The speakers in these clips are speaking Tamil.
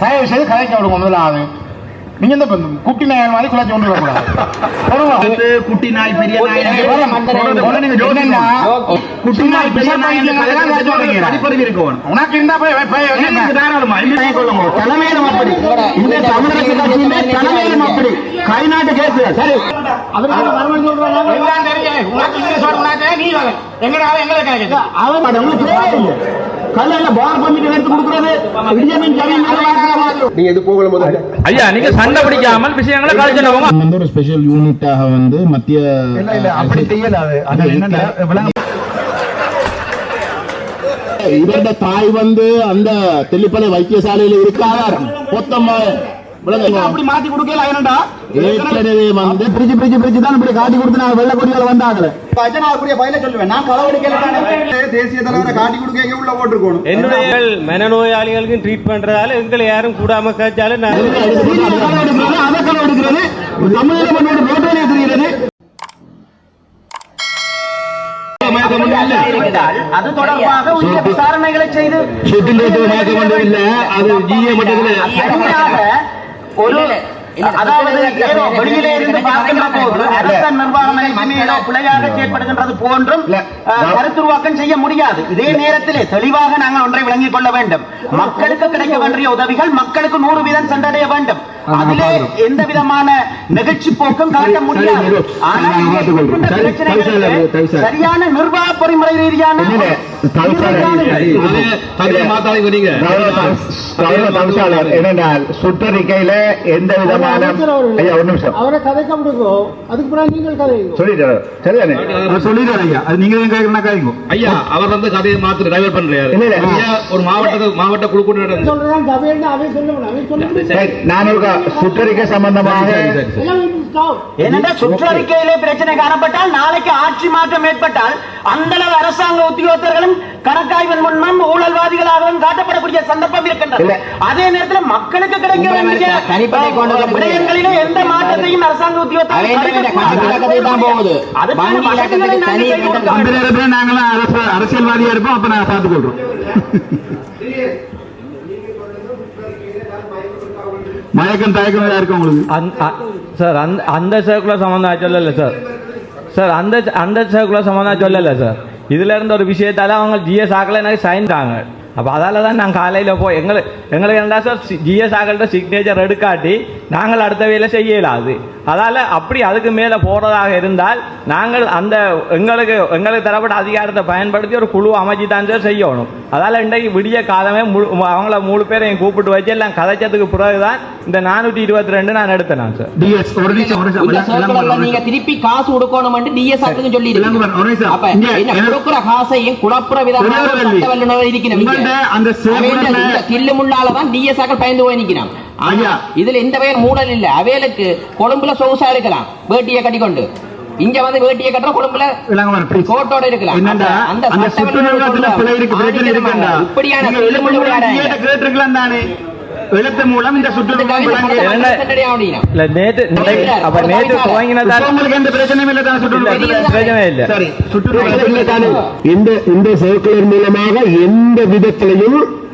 தயவு செய்து கதைக்க விடுங்க முதலாவது நீங்க இந்த குட்டி நாயல் மாதிரி குழச்சி கொண்டு வரக்கூடாது? குட்டி நாய் பெரிய நாய். குட்டி நாய் பெரிய நாய் படிப்பறிவு இருக்கணும் உனக்கு இருந்தா போய் தலைமையிலும் அப்படி. இந்த தமிழக கட்சியிலே தலைமையிலும் அப்படி. கை நாட்டு கேஸ். சரி. அவர். கல்லையில பார் பண்ணிட்டு எடுத்து கொடுக்குறது. இடியமின் ஜமீன் நீங்க எது போகல முதல்ல? ஐயா நீங்க சண்டை பிடிக்காமல் விஷயங்களை வந்து ஒரு ஸ்பெஷல் யூனிட்டாக வந்து மத்திய அப்படி செய்யல அது. விளங்க இவருடைய தாய் வந்து அந்த தெல்லிப்பளை வைத்தியசாலையில இருக்கார். மொத்தமா. அப்படி மாத்தி கொடுக்கல என்னடா? ஏற்கனவே வந்து பிரிச்சு பிரிச்சு பிரிச்சு தான் இப்படி காட்டி கொடுத்து நான் வெள்ள கொடிகள் வந்தாங்களே. அஜனாக்குரிய பயில சொல்லுவேன். நான் களவடிக்கல தேசிய தலைவரை காட்டி கொடுக்க உள்ள போட்டுருக்கணும். என்னுடைய மனநோயாளிகளுக்கு ட்ரீட் பண்றதால எங்களை யாரும் கூடாம காய்ச்சாலும் அதை களவெடுக்கிறது தமிழக மண்ணோட ரோட்டோலே தெரிகிறது அது தொடர்பாக உரிய விசாரணைகளை செய்து ஷூட்டிங் ரேட்டு மயக்க வேண்டும் இல்ல அது ஜிஏ மட்டத்தில். ஒரு அதாவது ஏதோ வெளியிலே இருந்து பார்க்கின்ற போது அரச நிர்வாகம் அனைத்துமே ஏதோ பிழையாக செயற்படுகின்றது போன்றும் அஹ், கருத்துருவாக்கம் செய்ய முடியாது. இதே நேரத்திலே தெளிவாக நாங்கள் ஒன்றை விளங்கிக் கொள்ள வேண்டும். மக்களுக்கு கிடைக்க வேண்டிய உதவிகள் மக்களுக்கு நூறு வீதம் சென்றடைய வேண்டும். அதிலே எந்த விதமான நெகிழ்ச்சி போக்கும் காட்ட முடியாது. சரியான நிர்வாக பொறிமுறை ரீதியான என்னென்றால் சுற்றறிக்கையில எந்த விதமான ஐயா ஒரு நிமிஷம். அவரை கதைக்க விடுங்கோ. அதுக்கு பிறகு நீங்கள் கதைங்க. சொல்லிட்டாரு சொல்லிடுறாரு ஐயா. அது நீங்க கேட்கணும் கேட்கும் ஐயா அவர் வந்து கதையை மாத்திர டைவர்ட் பண்றாரு. ஐயா ஒரு மாவட்டத்துக்கு மாவட்ட குழு சொல்றதான் தவையன்னு அவன் நான் ஒரு சுற்றறிக்கை சம்பந்தமாக ஏனென்றால் சுற்றறிக்கையிலே பிரச்சனை காணப்பட்டால் நாளைக்கு ஆட்சி மாற்றம் ஏற்பட்டால் அந்த அளவு அரசாங்க உத்தியோகத்தர்களும் கணக்காய்வின் முன்னும் ஊழல்வாதிகளாகவும் காட்டப்படக்கூடிய சந்தர்ப்பம் இருக்கின்றது. இல்ல. அதே நேரத்தில் மக்களுக்கு கிடைக்க வேண்டிய விடயங்களிலே எந்த மாற்றத்தையும் அரசாங்க உத்தியோகத்தர்கள் அதே மாதிரி தடுக்கக்கூடாது. கணக்கு கதை தான் போகுது. அதுக்கான வங்கி வசதிகளை இலக்கத்துக்கு நாங்கள் தனி செய்து கொடுக்க கட்டணம். வேண்டும். அந்த நேரத்தில் நாங்களாம் அரசு அரசியல்வாதியா இருப்போம் அப்ப நாங்க பார்த்துக்கொள்றோம் மயக்கம் தயக்கம் இருக்கு உங்களுக்கு? சார் அந்த அந்த சர்க்குலர் சம்பந்தம் இல்லை சார் சார் அந்த அந்த சர்க்குலர் சம்பந்தம் சொல்லல சார் இதுல இருந்த ஒரு விஷயத்தால அவங்க ஜிஎஸ் ஆக்கல எனக்கு சைன் தாங்க. அப்போ அதால தான் நாங்கள் காலையில் போய் எங்களுக்கு எங்களுக்கு என்னடா சார் ஜிஎஸ் ஆக்கள்கிட்ட சிக்னேச்சர் எடுக்காட்டி நாங்கள் அடுத்த வேலை செய்யலாது. அதால் அப்படி அதுக்கு மேலே போகிறதாக இருந்தால் நாங்கள் அந்த எங்களுக்கு எங்களுக்கு தரப்பட்ட அதிகாரத்தை பயன்படுத்தி ஒரு குழு அமைச்சு தான் சார் செய்யணும். அதால் இன்றைக்கு விடிய காலமே முழு அவங்கள மூணு பேரையும் கூப்பிட்டு வச்சு எல்லாம் கதைச்சதுக்கு பிறகு தான் இந்த நானூற்றி இருபத்தி ரெண்டு நான் எடுத்தேன் சார் டிஎஸ் ஒரு நிமிஷம் ஒரு இந்த நிமிஷம் சர்க்குலர்ல நீங்க திருப்பி காசு கொடுக்கணும் டிஎஸ் சொல்லி கொடுக்குற காசையும் குழப்புற விதமாக. உங்கள்ட்ட அந்த தில்லு முள்ளாலதான் டிஎஸ் ஆக்கள் பயந்து போய் நிக்கிறான். ஆனா. இதுல எந்த பேர் மூடல் இல்ல. அவைகளுக்கு கொழும்புல சொகுசா இருக்கலாம். வேட்டியை கட்டிக்கொண்டு. இங்க வந்து வேட்டியை கட்டுற please. கோட்டோட இருக்கலாம். அந்த-. இப்படியான எழுத்து மூலம் இந்த இந்த சுற்றுலா இந்த இந்த சர்க்குலர் மூலமாக எந்த விதத்திலையும்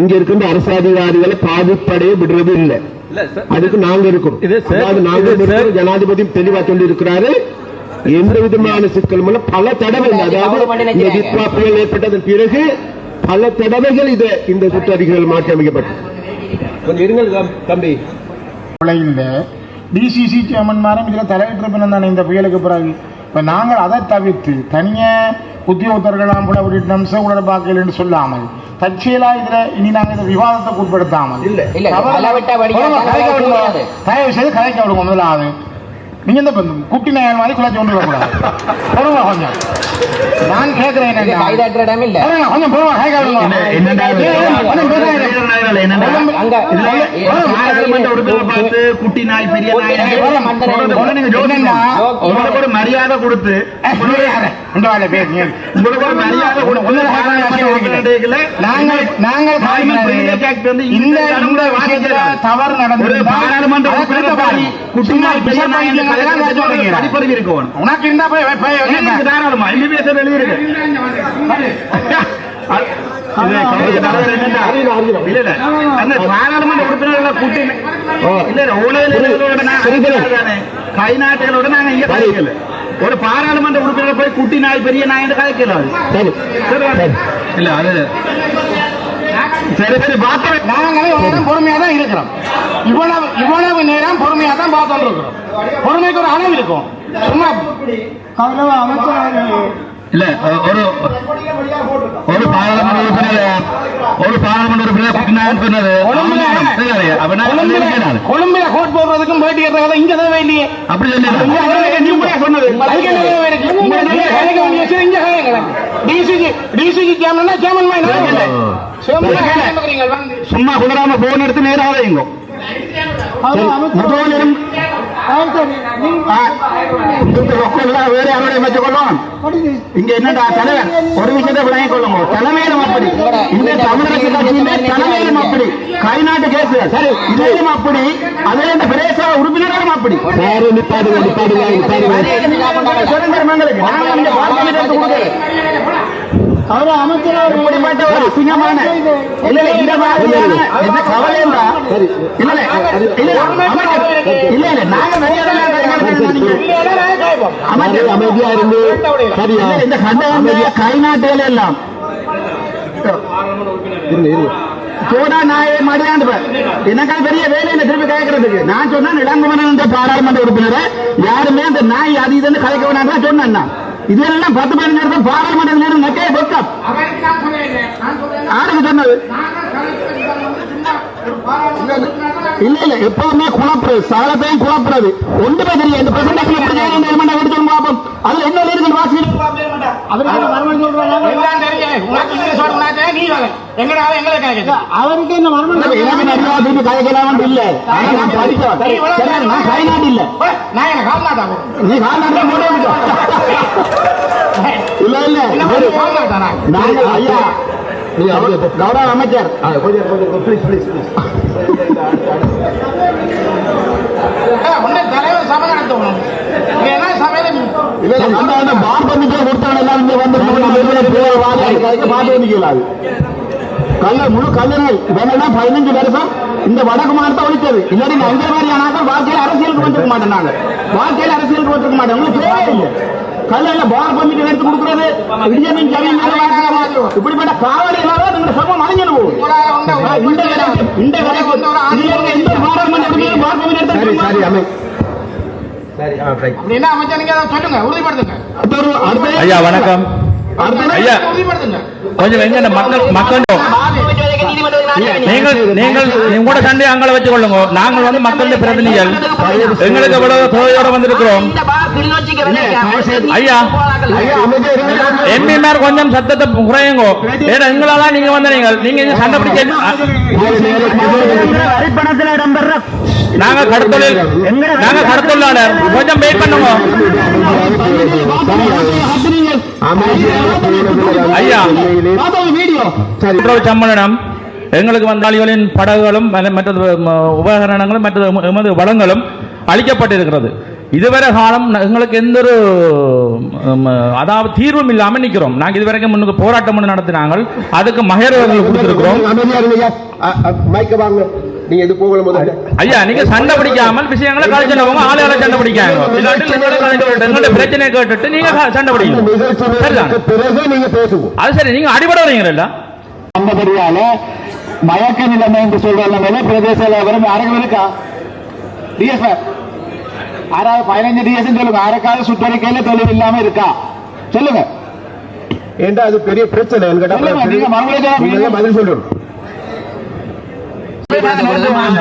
இங்க இருக்கின்ற அரசு அதிகாரிகளை பாதிப்படைய விடுறது இல்லை. இல்லை சார் அதுக்கு நாங்க இருக்கோம். இது சார், அதாவது நாங்க. ஜனாதிபதி தெளிவா சொல்லி இருக்கிறாரு எந்த விதமான சிக்கல் மூலம் பல தடவை அதாவது இந்த வித்வா புயல் ஏற்பட்டதன் பிறகு பல தடவைகள் இது இந்த சுற்றறிக்கைகள் மாற்றி அமைக்கப்பட்டது. கொஞ்சம் இருங்கள் தம்பி. இந்த டிசிசி சேர்மன்மாரும் இதில் தலையிட்டிருப்பினம் தானே இந்த புயலுக்கு பிறகு? இப்போ நாங்கள் அதை தவிர்த்து தனியாக உத்தியோகத்தர்களாம் கூட ஒரு நம்ச உடல பார்க்கல என்று சொல்லாமல் தற்செயலா இதுல இனி நாங்கள் இந்த விவாதத்துக்கு உட்படுத்தாமல். தயவு செய்து கதைக்க விடுங்க முதலாவது. நீங்க இந்த குட்டி நாயல் மாதிரி குழச்சி கொண்டு வரக்கூடாது. பொறுமை கொஞ்சம். நான் பார்த்து குட்டி நாய் பெரிய நாய் மரியாதை கொடுத்து. தவறு ஒரு நடந்திருந்தா பாராளுமன்ற. குட்டி நாய் பெரிய நாய். படிப்பறிவு உனக்கு. தாராளமா? எம்பிபிஎஸ் எழுதி இருக்கு இல்ல இல்ல அந்த பாராளுமன்ற உறுப்பினர்களை கூட்டி இல்ல இல்ல ஊழலோட கை நாட்டுகளோட நாங்க இங்க கதைக்கல. ஒரு பாராளுமன்ற உறுப்பினர் போய் குட்டி நாய் பெரிய நாய் என்று கதைக்கல சரி. இல்ல அது சரி சரி பார்த்தோம் நாங்களே இவ்வளவு நேரம் பொறுமையா தான் இருக்கிறோம். இவ்வளவு இவ்வளவு நேரம் பொறுமையா தான் பார்த்துட்டு இருக்கிறோம். பொறுமைக்கு ஒரு அளவு இருக்கும். சும்மா கௌரவ அமைச்சர் இல்ல ஒரு ஒரு பாராளுமன்ற உறுப்பினர் ஒரு பாராளுமன்ற உறுப்பினர் சொன்னது. கொழும்புல கோட் போடுறதுக்கும் பேட்டி எடுக்கிறதும் இங்க தேவை இல்லையே அப்படி சொல்லி சொன்னது? இங்க வேண்டிய. டிசிக்கு டிசிக்கு கேட்கறீங்க, வந்து. சும்மா குதிராம போன் எடுத்து நேராக வைங்க. ரொக்கம் வேற யாரோட வச்சுக்கொள்ளும். இங்க என்னடா தலைவர் ஒரு விஷயத்தை விளங்கிக் கொள்ளுங்க. தலைமையிலும் அப்படி. இந்த தமிழக கட்சியிலே தலைமையிலும் அப்படி. கைநாட்டு கேஸ். சரி இதிலும் அப்படி. அதே இந்த பிரதேச உறுப்பினர்களும் அப்படி. சாரு நிப்பாடுங்க நிப்பாடுங்க கொடுக்கல கௌரவ அமைச்சர் அவர்கள் இப்படிப்பட்ட ஒரு அசிங்கமான இல்ல இல்ல இந்த மாதிரியான என்ன கவலை இல்ல இல்ல இல்ல இல்ல அமைச்சர். இல்ல இல்ல நாங்க. அமைச்சர். அமைதியா இருந்து சரியா? இந்த எல்லாம். சோடா நாயை மடியாண்டு எனக்கா பெரிய வேலை இல்லை திருப்பி கேட்கறதுக்கு நான் சொன்னா இளங்குமரன் என்ற பாராளுமன்ற உறுப்பினரை யாருமே அந்த நாய் அது இதுன்னு கலைக்க வேணாம் சொன்னேன். இதெல்லாம் பத்து பதினஞ்சு நேரம் பாராளுமன்ற நேரம் நெக்கே வெக்கம் அவருக்கு நான் சொல்லல. நான் சொல்றேன். யாருக்கு சொன்னது இல்ல இல்ல எப்பவுமே குழப்புறது சகலத்தையும் குழப்புறது. ஒன்றுமே தெரியும் இந்த பிரசன்டேஷன் எப்படி செய்யணும் எலிமெண்ட் எடுத்து பார்ப்போம். அதுல என்ன இருக்கு வாசிக்கணும் அவருக்கு என்ன மறுமணி எனக்கு நிறைய திருப்பி கதைக்கலாம் இல்ல நான் சரி, நான் இல்ல. நான் என்ன. நீ கால்நாட்டுல மூட இல்ல இல்ல? நாங்க ஐயா போ. கௌரவ அமைச்சர். கொஞ்சம் கொஞ்சம் ப்ளீஸ் ப்ளீஸ் ப்ளீஸ் ஏ, உன்னை தலைவர் சபை நடத்தணும். சபையில அந்த அந்த பார் பர்மிஷன் கொடுத்தவங்க எல்லாம் இங்க வந்து பார்த்து கல்ல முழு கல்லணை வேணும்னா பதினஞ்சு வருஷம் இந்த வடக்கு மாநிலத்தை ஒழிச்சது இல்லாட்டி இந்த மாதிரி ஆனாக்கள் வாழ்க்கையில் அரசியலுக்கு வந்துருக்க மாட்டேன் நாங்க. வாழ்க்கையில் அரசியலுக்கு வந்துருக்க மாட்டேன். உங்களுக்கு இல்லை கல்ல பார் பர்மிஷன் எடுத்து கொடுக்குறது. இடியமின் ஜமீன் இப்படிப்பட்ட காவடி இல்லாத நீங்க சமம் அழிஞ்சு போகும் இந்த இந்த வரைக்கும் இதுல இருக்க எந்த பாராளுமன்ற உறுப்பினரும் பார் பர்மிஷன் எடுத்து சரி கொடுக்க சரி மாட்டாங்க. அமை. சரி ஆ ரைட் அப்படி என்ன அமைச்சர் நீங்க அதை சொல்லுங்க உறுதிப்படுத்துங்க. ஐயா வணக்கம். ஐயா. கொஞ்சம் எங்க மக்கள் மக்கள் நீங்கள் நீங்கள் உங்களோட சண்டை அங்கே வச்சு கொள்ளுங்க நாங்கள் வந்து மக்களுடைய பிரதிநிதிகள் எங்களுக்கு எவ்வளவு தேவையோட வந்திருக்கிறோம் ஐயா. எம்பிமார் கொஞ்சம் சத்தத்தை குறையுங்கோ ஏன்னா எங்களால நீங்க வந்து நீங்கள் நீங்க சண்டை பிடிக்க நாங்க கடத்தொழில் நாங்க கடத்தொழிலாளர். கொஞ்சம் வெயிட் பண்ணுங்க. ஐயா. வீடியோ எங்களுக்கு வந்தாளிகளின் படகுகளும் மற்ற- மற்றது உபகரணங்களும் மற்றது எமது வளங்களும் அளிக்கப்பட்டிருக்கிறது. இதுவரை காலம் எங்களுக்கு எந்த ஒரு அதாவது தீர்வும் இல்லாமல் நிற்கிறோம். நாங்கள் இதுவரைக்கும் முன்னுக்கு போராட்டம் ஒன்று நடத்தினாங்க அதுக்கு மகேரவர்கள் கொடுத்திருக்கிறோம். நீங்க எது போகல முதல்ல? ஐயா நீங்க சண்டை பிடிக்காமல் விஷயங்களை கழிச்சனவங்க ஆளுகளை சண்டை பிடிக்காங்க கழிச்சு பிரச்சனையை கேட்டுட்டு நீங்க சண்டை பிடிக்கணும் பிறகு நீங்க பேசுவோம். அது சரி நீங்க அடிபட வரீங்களா வந்தபடியால மயக்க நிலைமை என்று சொல்ற நிலைமையில பிரதேச விரும்பி அரங்கம் இருக்கா டிஎஸ் ஆறாவது பதினஞ்சு டிஎஸ் சொல்லுங்க. அரைக்காவது சுற்றறிக்கையில தொழில் இல்லாம இருக்கா? சொல்லுங்க. ஏண்டா அது பெரிய பிரச்சனை. என்கிட்ட பதில் சொல்லணும்.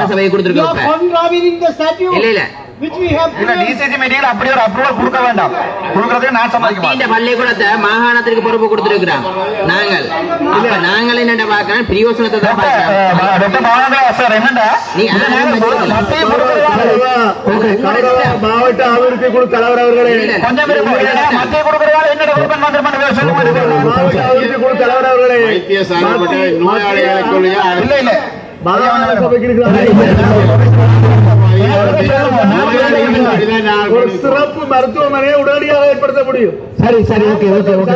சபையை கொடுத்திருக்கோம் இல்ல இல்ல. மாகாணத்திற்கு பொறுப்பு கொடுத்திருக்கிறோம் நாங்கள். என்ன பார்க்கிறோம் பிரியோசனத்தை தான் மாவட்ட அபிவிருத்தி குழு தலைவர் அவர்களே. மாவட்ட அபிவிருத்தி குழு தலைவர் அவர்களே. இல்ல. மாகாண சபைக்கு ஒரு சிறப்பு மருத்துவமனையை உடனடியாக ஏற்படுத்த முடியும் சரி சரி ஓகே ஓகே ஓகே.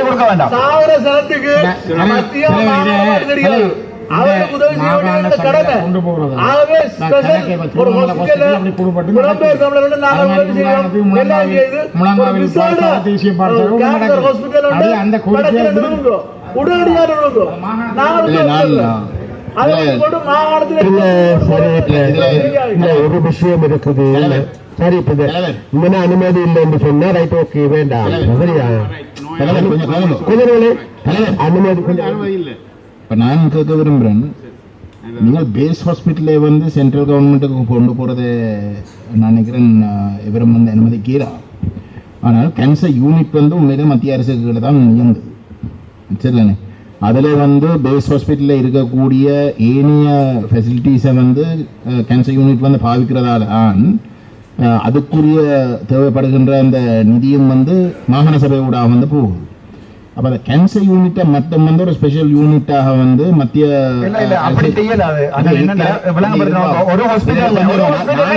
கொடுக்க வேண்டாம். சாவர சனத்துக்கு மத்திய. உடனடியாக ஒரு விஷயம் இருக்குது. சரி இப்ப இந்த அனுமதி இல்லை என்று சொன்னா ரைட் ஓகே வேண்டாம். சரியா? அனுமதி கொஞ்சம் அனுமதி இல்லை. இப்போ நான் கேட்க விரும்புகிறேன் நீங்கள் பேஸ் ஹாஸ்பிட்டலே வந்து சென்ட்ரல் கவர்மெண்ட்டுக்கு கொண்டு போகிறது நான் நினைக்கிறேன் அஹ், இவரும் வந்து அனுமதிக்கிறார் ஆனால் கேன்சர் யூனிட் வந்து உண்மையிலே மத்திய அரசுக்கு தான் இயங்குது. சரிதானே? அதில் வந்து பேஸ் ஹாஸ்பிட்டலில் இருக்கக்கூடிய ஏனைய ஃபெசிலிட்டிஸை வந்து கேன்சர் யூனிட் வந்து பாவிக்கிறதால அஹ், அதுக்குரிய தேவைப்படுகின்ற அந்த நிதியம் வந்து மாகாண சபை ஊடாக வந்து போகுது. அப்போ அந்த கேன்சர் யூனிட்டை மட்டும் வந்து ஒரு ஸ்பெஷல் யூனிட்டாக வந்து மத்திய அப்படி ஒரு ஹாஸ்பிட்டல் ஒரு ஹாஸ்பிட்டல்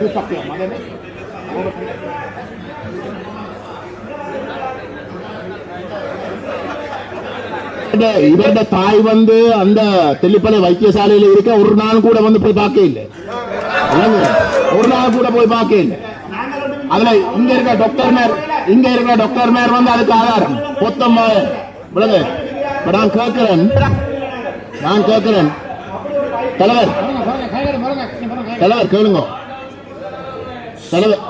இவருடைய- இவருடைய தாய் வந்து அந்த தெல்லிப்பளை வைத்தியசாலையில இருக்க ஒரு நாள் கூட வந்து போய் பார்க்க இல்லை. ஒரு நாள் கூட போய் பார்க்க இல்லை. அதுல இங்க இருக்க டாக்டர் மேர் இங்க இருக்க டாக்டர் மேர் வந்து அதுக்கு ஆதாரம். பொத்தம் விளங்கு இப்ப நான் கேட்கிறேன். நான் கேட்கிறேன். தலைவர். தலைவர் கேளுங்க. தலைவர்.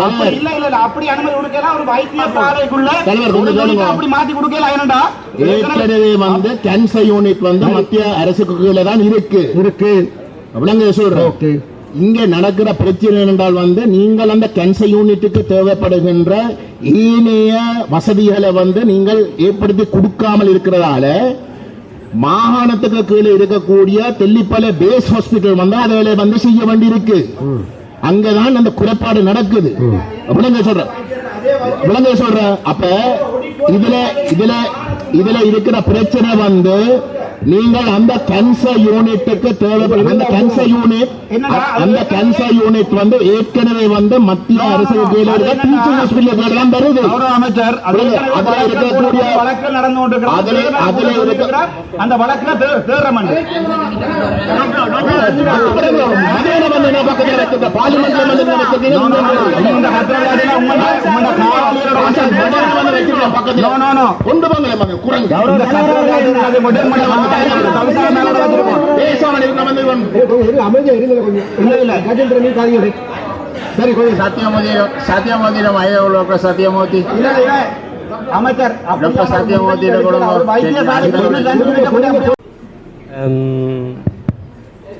இல்ல இல்ல இல்ல. அப்படி அனுமதி கொடுக்கலாம் ஒரு வைத்தியசாலைக்குள்ள தலைவர், கொஞ்சம் கேளுங்க. அப்படி மாத்தி கொடுக்கல என்னடா? ஏற்கனவே வந்து கேன்சர் யூனிட் வந்து மத்திய அரசுக்கு கீழே தான் இருக்கு. இருக்கு. விளங்க சொல்றேன். ஓகே. இங்க நடக்கிற பிரச்சனை என்றால் வந்து நீங்கள் அந்த கேன்சர் யூனிட்டுக்கு தேவைப்படுகின்ற ஏனைய வசதிகளை வந்து நீங்கள் ஏற்படுத்தி கொடுக்காமல் இருக்கிறதால மாகாணத்துக்கு கீழே இருக்கக்கூடிய தெல்லிப்பளை பேஸ் ஹாஸ்பிட்டல் வந்து அதை வந்து செய்ய வேண்டியிருக்கு. அங்கதான் அந்த குறைபாடு நடக்குது. விளங்க சொல்றேன். விளங்க சொல்றேன். அப்ப இதுல இதுல இதுல இருக்கிற பிரச்சனை வந்து நீங்கள் அந்த கேன்சர் யூனிட்டுக்கு தேவைப்படும் அந்த கேன்சர் யூனிட் அந்த கேன்சர் யூனிட் வந்து ஏற்கனவே வந்து மத்திய அரசு கீழே இருக்க டீச்சிங் ஹாஸ்பிட்டல் தான் வருது அமைச்சர் அதுல இருக்கக்கூடிய வழக்கு நடந்து கொண்டிருக்கிறது. அதுல- இருக்க- அந்த வழக்குல தேர்றமன் கொண்டு மகன் குரங்கு பேசாமல் வந்து அமைதியா கொஞ்சம் இல்ல இல்ல கஜேந்திர நீ காரியம் சரி கொஞ்சம் சத்தியமோதி சத்தியமோதி ஐயா சத்தியமூர்த்தி இல்ல இல்ல அமைச்சர் டாக்டர் அவர்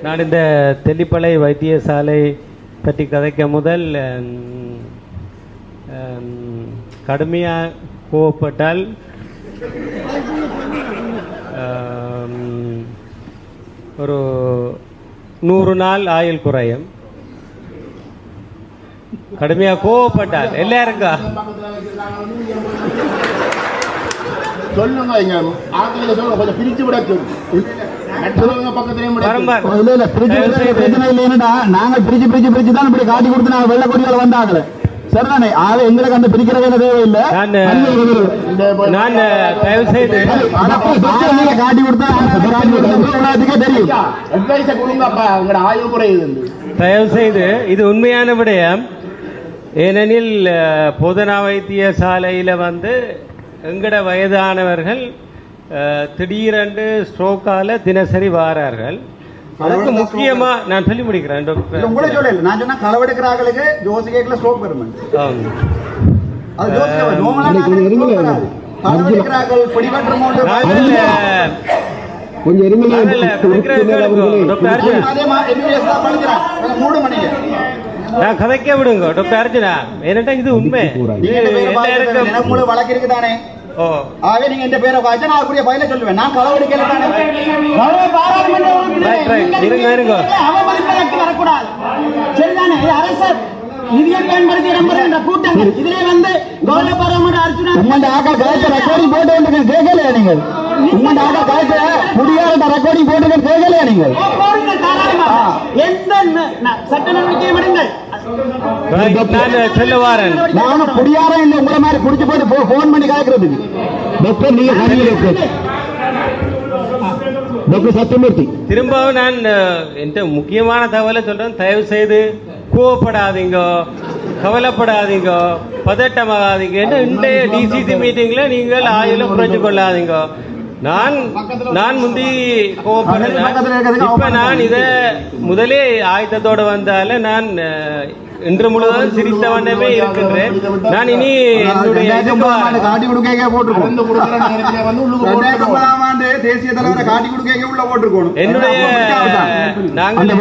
நான் இந்த தெல்லிப்பளை வைத்தியசாலை பற்றி கதைக்க முதல் கடுமையாக கோவப்பட்டால் ஒரு நூறு நாள் ஆயுள் குறையும். கடுமையாக கோவப்பட்டால் எல்லாருக்கும் சொல்லுங்க இங்க ஆட்களை சொல்லுங்க கொஞ்சம் பிரிச்சு விட மற்றவங்க பக்கத்துலயும் விட பரம்பர் இல்ல இல்ல பிரிச்சு தயவு விடுறது செய்து- பிரச்சனை இல்லைன்னுடா நாங்க பிரிச்சு பிரிச்சு பிரிச்சு தான் இப்படி காட்டி கொடுத்து நாங்க வெள்ள கொடியால வந்தாங்களே. சரிதானே? ஆக எங்களுக்கு அந்த பிரிக்கிற வேலை தேவையில்லை நான் தயவு செய்து காட்டி கொடுத்தா உலகத்துக்கே தெரியும்? அட்வைஸ கொடுங்கப்பா உங்களோட ஆயுள் குறையுது தயவு செய்து இது உண்மையான விடயம். ஏனெனில் அஹ், பொதுநா வைத்தியசாலையில் வந்து எங்கட வயதானவர்கள் திடீரென்று ஸ்ட்ரோக்கால தினசரி வாரார்கள். அதுக்கு முக்கியமா நான் சொல்லி முடிக்கிறேன் உங்களே டாக்டர் சொல்லல நான் சொன்னா களவெடுக்கிறாங்களுக்கு ஜோசி கேட்கல ஸ்ட்ரோக் வரும் ஆம். அது ஜோசி நோமலா களவெடுக்கிறார்கள் பிடிபற்று நான் கொஞ்சம் மணிக்கு. கதைக்க விடுங்க டாக்டர் அர்ஜுனா. ஏன்னா இது உண்மை? வழக்கு இருக்குதானே? ஓ. ஆகவே நீங்க இந்த பேரை வாய்ச்சா நான் அதுக்குரிய பதில சொல்லுவேன் நான். அவமதிப்பதற்கு வரக்கூடாது. சரிதானே? இது அரசு நிதியை பயன்படுத்தி இடம்பெறுகின்ற கூட்டங்கள். இதிலே வந்து கௌரவ பாராளுமன்ற உங்கள்ட்ட ஆக்கா கலெக்டர் ரெக்கார்டிங் போட்டு வந்து கேட்கலையா நீங்கள்? உங்கள்ட்ட ஆக்கா குடியாரட்ட ரெக்கார்டிங் போட்டு கேட்கலையா நீங்கள்? எந்த சட்ட நடவடிக்கையும் எடுங்கள் நான் சொல்ல வாரேன் நானும் குடியாரம் இல்லை உங்களை மாதிரி குடிச்சு போட்டு போன் பண்ணி கேட்கறதுக்கு டாக்டர் நீங்க டாக்டர் டாக்டர் சத்யமூர்த்தி திரும்பவும் நான் என்கிட்ட முக்கியமான தகவலை சொல்றேன். தயவு செய்து கோவப்படாதீங்க. கவலைப்படாதீங்க. பதட்டமாகாதீங்க. இன்றைய டிசிசி மீட்டிங்ல நீங்கள் ஆயிலும் குறைச்சு கொள்ளாதீங்க. நான் நான் முந்தி இப்ப நான் இத முதலே ஆயத்தத்தோட வந்தால நான் இன்று முழுவதும் சிரித்த வண்ணமே இருக்கின்றேன் நான் இனி என்னுடைய தேசிய தலைவரை காட்டி கொடுக்க உள்ள போட்டுருக்கோம் என்னுடைய நாங்கள்.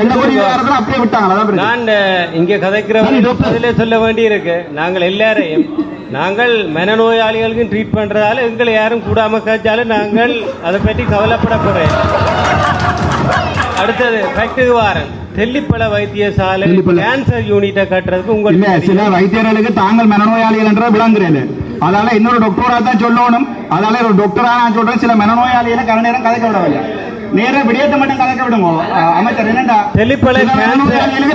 நான் இங்கே கதைக்கிறவங்க அதிலே சொல்ல வேண்டி இருக்கு நாங்கள் எல்லாரையும் நாங்கள் மனநோயாளிகளுக்கும் ட்ரீட் பண்றதால எங்களை யாரும் கூடாம காய்ச்சாலும் நாங்கள் அதை பற்றி கவலைப்பட போறேன் அடுத்தது ஃபேக்டரி வாரன். தெல்லிப்பள வைத்தியசாலை. கேன்சர் யூனிட்டை கட்டுறதுக்கு உங்களுக்கு சில வைத்தியர்களுக்கு தாங்கள் மனநோயாளிகள் என்ற விளங்குறேன். அதனால இன்னொரு டாக்டரா தான் சொல்லணும். அதனால ஒரு டாக்டரா நான் சொல்றேன். சில மனநோயாளிகளை கல நேரம் கதைக்க விடவில்லை. நேர விடயத்தை மட்டும் கதைக்க விடுங்க அமைச்சர் என்னண்டா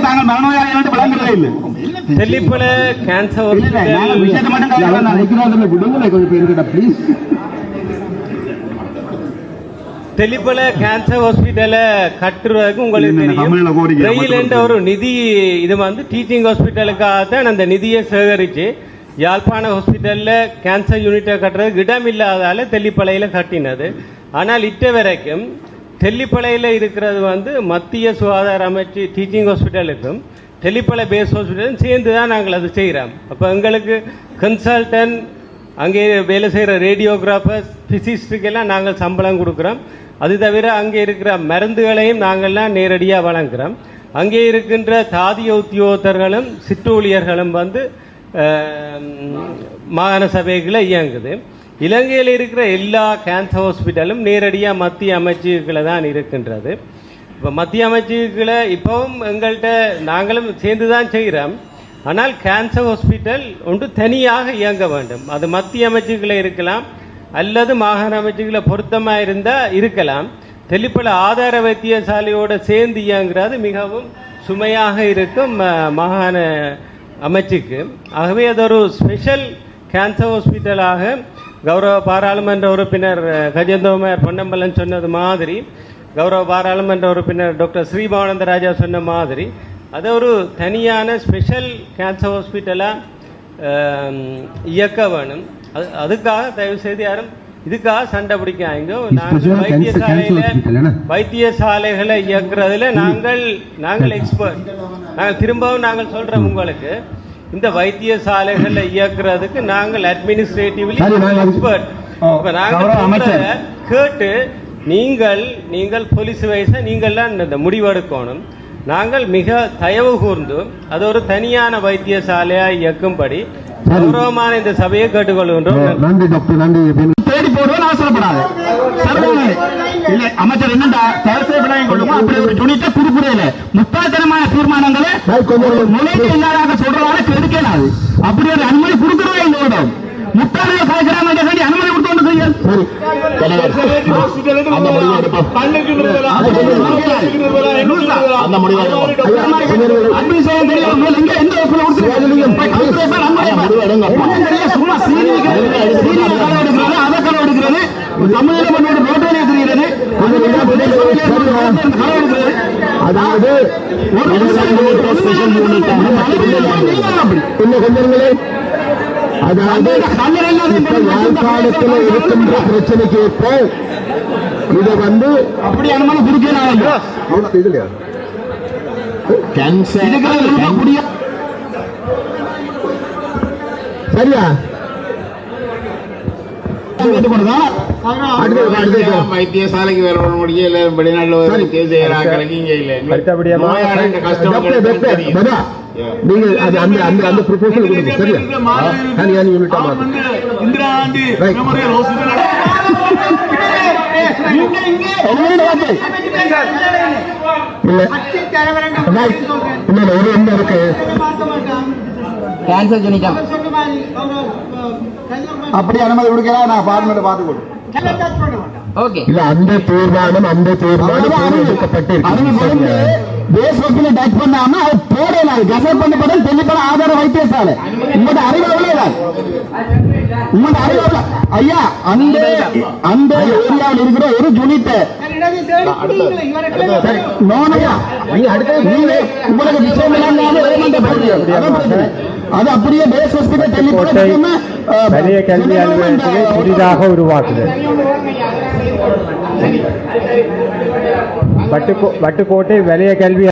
தாங்கள் மனநோயாளிகள் என்று விளங்குறதே இல்லை தெல்லிப்பள கேன்சர் விஷயத்தை மட்டும் கதைக்க வேண்டாம். விடுங்களேன் கொஞ்சம் பேருக்கிட்ட ப்ளீஸ் தெளிப்பல கேன்சர் ஹாஸ்பிட்டலை கட்டுறதுக்கு உங்களுக்கு தெரியும் கோரிக்கை ரயில் என்ற ஒரு நிதி இது வந்து டீச்சிங் ஹாஸ்பிட்டலுக்காக தான் அந்த நிதியை சேகரித்து யாழ்ப்பாண ஹாஸ்பிட்டலில் கேன்சர் யூனிட்டை கட்டுறதுக்கு இடம் இல்லாதால தெல்லிப்பளையில் கட்டினது ஆனால் இட்ட வரைக்கும் தெல்லிப்பளையில் இருக்கிறது வந்து மத்திய சுகாதார அமைச்சு டீச்சிங் ஹாஸ்பிட்டலுக்கும் தெல்லிப்பளை பேஸ் ஹாஸ்பிட்டலும் சேர்ந்து தான் நாங்கள் அது செய்கிறோம் அப்போ எங்களுக்கு கன்சல்டன்ட் அங்கே வேலை செய்கிற ரேடியோகிராஃபர்ஸ் ஃபிசிஸ்ட்டுக்கெல்லாம் நாங்கள் சம்பளம் கொடுக்குறோம். அது தவிர அங்கே இருக்கிற மருந்துகளையும் நாங்கள்லாம் நேரடியாக வழங்குகிறோம் அங்கே இருக்கின்ற தாதிய உத்தியோகத்தர்களும் சிற்றூழியர்களும் வந்து மாகாண சபைகளை இயங்குது. இலங்கையில் இருக்கிற எல்லா கேன்சர் ஹாஸ்பிட்டலும் நேரடியாக மத்திய அமைச்சுகளை தான் இருக்கின்றது. இப்போ மத்திய அமைச்சுகளை இப்போவும் எங்கள்கிட்ட நாங்களும் சேர்ந்து தான் செய்கிறோம் ஆனால் கேன்சர் ஹாஸ்பிட்டல் ஒன்று தனியாக இயங்க வேண்டும். அது மத்திய அமைச்சுகளை இருக்கலாம் அல்லது மாகாண அமைச்சுகளை பொருத்தமாக இருந்தால் இருக்கலாம். தெளிப்பல ஆதார வைத்தியசாலையோடு சேர்ந்து இயங்குறது மிகவும் சுமையாக இருக்கும் மாகாண அமைச்சுக்கு. ஆகவே அது ஒரு ஸ்பெஷல் கேன்சர் ஹாஸ்பிட்டலாக கௌரவ பாராளுமன்ற உறுப்பினர் கஜேந்திரகுமார் பொன்னம்பலன் சொன்னது மாதிரி கௌரவ பாராளுமன்ற உறுப்பினர் டாக்டர் ஸ்ரீபானந்த ராஜா சொன்ன மாதிரி அது ஒரு தனியான ஸ்பெஷல் கேன்சர் ஹாஸ்பிட்டலாக இயக்க வேணும். அது அதுக்காக தயவு செய்து யாரும் இதுக்காக சண்டை பிடிக்காங்க நாங்கள் வைத்தியசாலையில வைத்தியசாலைகளை இயக்குறதுல நாங்கள் நாங்கள் எக்ஸ்பர்ட் நாங்கள் திரும்பவும் நாங்கள் சொல்றோம் உங்களுக்கு. இந்த வைத்தியசாலைகளை இயக்குறதுக்கு நாங்கள் அட்மினிஸ்ட்ரேட்டிவ்லி எக்ஸ்பர்ட் இப்ப நாங்கள் கேட்டு நீங்கள் நீங்கள் போலீஸ் வயசை நீங்கள்லாம் இந்த முடிவெடுக்கணும். நாங்கள் மிக தயவு கூர்ந்து அது ஒரு தனியான வைத்தியசாலையா இயக்கும்படி கௌரவமான இந்த சபையை கேட்டுக்கொள்கின்றோம். நன்றி டாக்டர் நன்றி. தேடி போடுவேன் அவசரப்படாது. இல்ல அமைச்சர் என்னண்டா தேசிய விளையம் கொள்ளுங்க. அப்படி ஒரு துணித்த குறுக்குறையில முட்டாள்தனமான தீர்மானங்களை நுழைவு இல்லாத சொல்றதால கெடுக்கலாது. அப்படி ஒரு அனுமதி கொடுக்கறதே இந்த இடம் முட்டாள்கள் கலைக்கிறாங்க அனுமதி கொடுத்து அந்த முடிவை எந்த வகுப்புல எடுக்கிறது, தமிழில பண்ணோட ரோட்டோலே தெரிகிறது. அதாவது அதாவது யாழ்ப்பாணத்தில் இருக்கின்ற பிரச்சனைக்கு ஏற்ப இதை வந்து அப்படி அனுமதி கொடுக்கலாம் இதுலையா சரியா? வைத்தியசாலைக்கு வேற ஒன்று முடியல வெளிநாட்டுல ஒரு வைத்தியம் செய்யறாங்களுக்கு இங்க இல்ல. கஷ்டம் நீங்கள் அது அந்த அந்த அந்த ப்ரொபோசல் கொடுங்க சரியா? யூனிட்டா இந்திரா காந்தி. மெமோரியல் ஹாஸ்பிட்டல் உங்களோட வார்த்தை. இல்ல. இல்ல. இல்ல ஒரு என்ன இருக்கு. சொன்ன மாதிரி அப்படி அனுமதி கொடுக்கலாம் நான் பார்லிமெண்ட் பார்த்து கொடு. ஓகே. இல்ல அந்த தீர்மானம் அந்த தீர்மானம் டச் பண்ணாம அது ஆதார வைத்தியசாலை. உங்களோட அறிவு உங்களோட அறிவு ஐயா அந்த அந்த ஏரியாவில் இருக்கிற ஒரு யூனிட் நோனையா நீங்க உங்களுக்கு விஷயம் இல்லாம அது அப்படியே பேஸ் ஹாஸ்பிட்டல் தள்ளி பெரிய கல்வி அலுவலகத்திலே புதிதாக உருவாக்குதல் வட்டுக்கோ வட்டுக்கோட்டை வலைய கல்வி